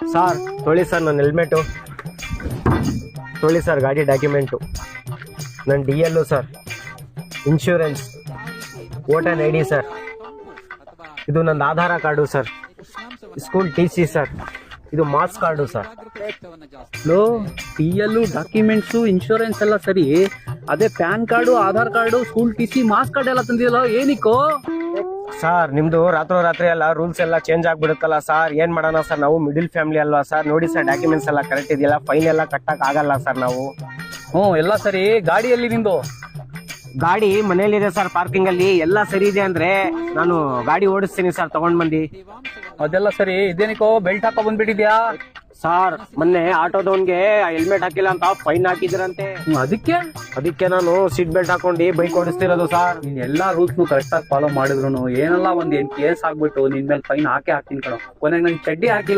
Sir ತೊಳಿ sir ನನ್ನ helmet ತೊಳಿ ಸರ್ ಗಾಡಿ ಡಾಕ್ಯುಮೆಂಟು ನನ್ನ D L sir insurance voter I D sir ಇದು ನನ್ನ Aadhaar card sir school T C sir ಇದು ಮಾಸ್ ಕಾರ್ಡು ಸರ್ ಲೋ ಟಿ ಎಲ್ಲು ಡಾಕ್ಯುಮೆಂಟ್ಸು ಇನ್ಶೂರೆನ್ಸ್ ಎಲ್ಲ ಸರಿ. ಅದೇ pan card Aadhaar card school T C marks card ಎಲ್ಲ ತಂದಿದಲ್ಲ ಏನಿಕ್ಕೋ? ಸರ್ ನಿಮ್ದು ರಾತ್ರೋ ರಾತ್ರಿ ಎಲ್ಲ ರೂಲ್ಸ್ ಎಲ್ಲ ಚೇಂಜ್ ಆಗ್ಬಿಡುತ್ತಲ್ಲ ಸರ್? ಏನ್ ಮಾಡೋಣ ಸರ್ ನಾವು? ಮಿಡಿಲ್ ಫ್ಯಾಮಿಲಿ ಅಲ್ವಾ ಸರ್? ನೋಡಿ ಸರ್ ಡಾಕ್ಯುಮೆಂಟ್ಸ್ ಎಲ್ಲ ಕರೆಕ್ಟ್ ಇದೆಯಲ್ಲ? ಫೈನ್ ಎಲ್ಲ ಕಟ್ಟಕ್ ಆಗಲ್ಲ ಸರ್ ನಾವು. ಹ್ಞೂ ಎಲ್ಲ ಸರಿ. ಗಾಡಿಯಲ್ಲಿ ನಿಂದು ಗಾಡಿ ಮನೇಲಿದೆ ಸರ್ ಪಾರ್ಕಿಂಗ್ ಅಲ್ಲಿ. ಎಲ್ಲ ಸರಿ ಇದೆ ಅಂದ್ರೆ ನಾನು ಗಾಡಿ ಓಡಿಸ್ತೀನಿ ಸರ್ ತಗೊಂಡ್ ಬಂದಿ. ಅದೆಲ್ಲ ಸರಿ. ಇದೇನಿಕೋ ಬೆಲ್ಟ್ ಹಾಕೋ ಬಂದ್ಬಿಟ್ಟಿದ್ಯಾ? ಸಾರ್ ಮೊನ್ನೆ ಆಟೋದವನ್ಗೆ ಹೆಲ್ಮೆಟ್ ಹಾಕಿಲ್ಲ ಅಂತ ಫೈನ್ ಹಾಕಿದ್ರಂತೆ. ಅದಕ್ಕೆ? ಅದಕ್ಕೆ ನಾನು ಸೀಟ್ ಬೆಲ್ಟ್ ಹಾಕೊಂಡು ಬೈಕ್ ಓಡಿಸ್ತಿರೋದು ಸರ್. ನೀನ್ ಎಲ್ಲಾ ರೂಲ್ಸ್ ಕರೆಕ್ಟ್ ಆಗಿ ಫಾಲೋ ಮಾಡಿದ್ರು ಏನಲ್ಲ ಒಂದ್ ಏನ್ ಕೇಸ್ ಆಗ್ಬಿಟ್ಟು ನಿನ್ ಮೇಲೆ ಫೈನ್ ಹಾಕಿ ಹಾಕ್ತೀನಿ ಕಣೋ. ಕೊನೆಗೆ ನನ್ ಚಡ್ಡಿ ಹಾಕಿಲ್ಲ.